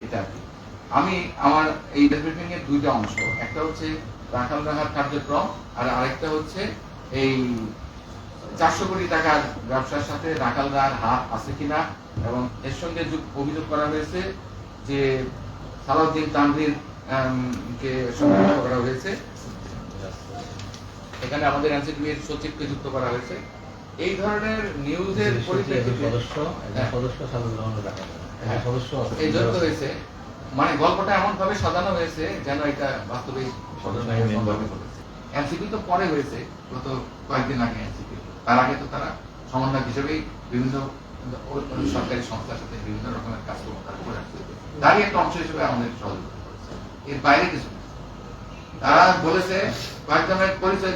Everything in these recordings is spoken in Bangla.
এটা। আমি আমার এই ব্রিফিং এর দুইটা অংশ। একটা হচ্ছে রাখাল রাহার কার্যক্রম আর আরেকটা হচ্ছে এই চারশো কোটি টাকার ব্যবসার সাথে রাখাল রাহার হাত আছে কিনা এবং এর সঙ্গে যুগ- অভিযোগ করা হয়েছে যে সালাউদ্দিন তানভীর কে সংযুক্ত করা হয়েছে। এখানে আমাদের এনসিটিভি এর সচিবকে যুক্ত করা হয়েছে। এই ধরনের নিউজের পরিপ্রেক্ষিতে সদস্য হ্যাঁ। সদস্য হ্যাঁ। সদস্য। এই জন্য হয়েছে মানে গল্পটা এমন ভাবে সাজানো হয়েছে যেন এটা বাস্তবে এনসিপি তো পরে হয়েছে গত কয়েকদিন আগে এনসিপি তার আগে তো তারা সমন্বয় হিসেবেই বিভিন্ন সরকারি সংস্থার সাথে বিভিন্ন রকমের কাজকর্ম তারা করে আসছে তারই একটা অংশ হিসেবে আমাদের সহযোগিতা করেছে এর বাইরে কিছু তারা বলেছে কয়েকজনের পরিচয়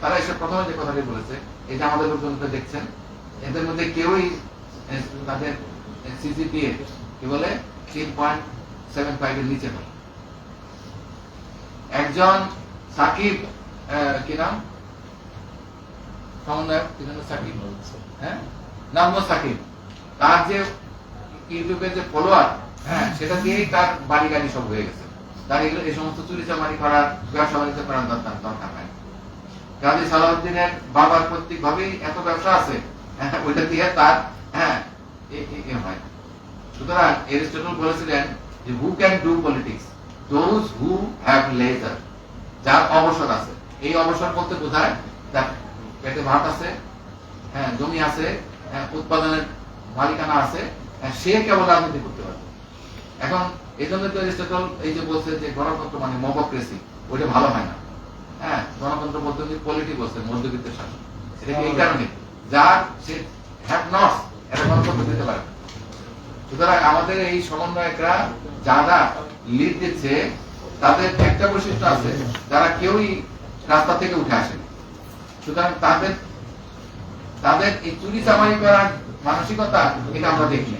তারা এসে প্রথমে যে কথাটি বলেছে, এই যে আমাদের লোকজন দেখছেন, এদের মধ্যে কেউই তাদের কি বলে, তিন পয়েন্ট সেভেন নিচে একজন সাকিব কি নাম? সমন্বয়ক, কি নাম? সাকিব। হ্যাঁ? নাম সাকিব। তার যে ইউটিউবের যে ফলোয়ার হ্যাঁ সেটা দিয়েই তার বাড়ি গাড়ি সব হয়ে গেছে। তার এই সমস্ত চুরি চামারি করার ব্যবসা বাণিজ্য করার দরকার দরকার নাই। কাজী সালাউদ্দিনের বাবার প্রত্যেক ভাবেই এত ব্যবসা আছে। হ্যাঁ, ওইটা দিয়ে তার হ্যাঁ সুতরাং এরিস্টটল বলেছিলেন যে who can do politics those who have leisure যার অবসর আছে। এই অবসর বলতে বোঝায় যার পেটে ভাত আছে হ্যাঁ জমি আছে হ্যাঁ, উৎপাদনের মালিকানা আছে হ্যাঁ, সে কেবল রাজনীতি করতে পারবে। এখন এই জন্য তো এরিস্টটল এই যে বলছে যে গণতন্ত্র মানে মবক্রেসি ওইটা ভালো হয় না। গণতন্ত্র পদ্ধতি পলিটি বলছে মধ্যবিত্তের শাসন। এই কারণে? যার সে হ্যাভ এটা গণতন্ত্র দিতে পারে সুতরাং আমাদের এই সমন্বয়করা যারা লিড দিচ্ছে, তাদের একটা বৈশিষ্ট্য আছে, যারা কেউই রাস্তা থেকে উঠে আসেনি। সুতরাং তাদের তাদের এই চুরি চামারি করার মানসিকতা এটা আমরা দেখি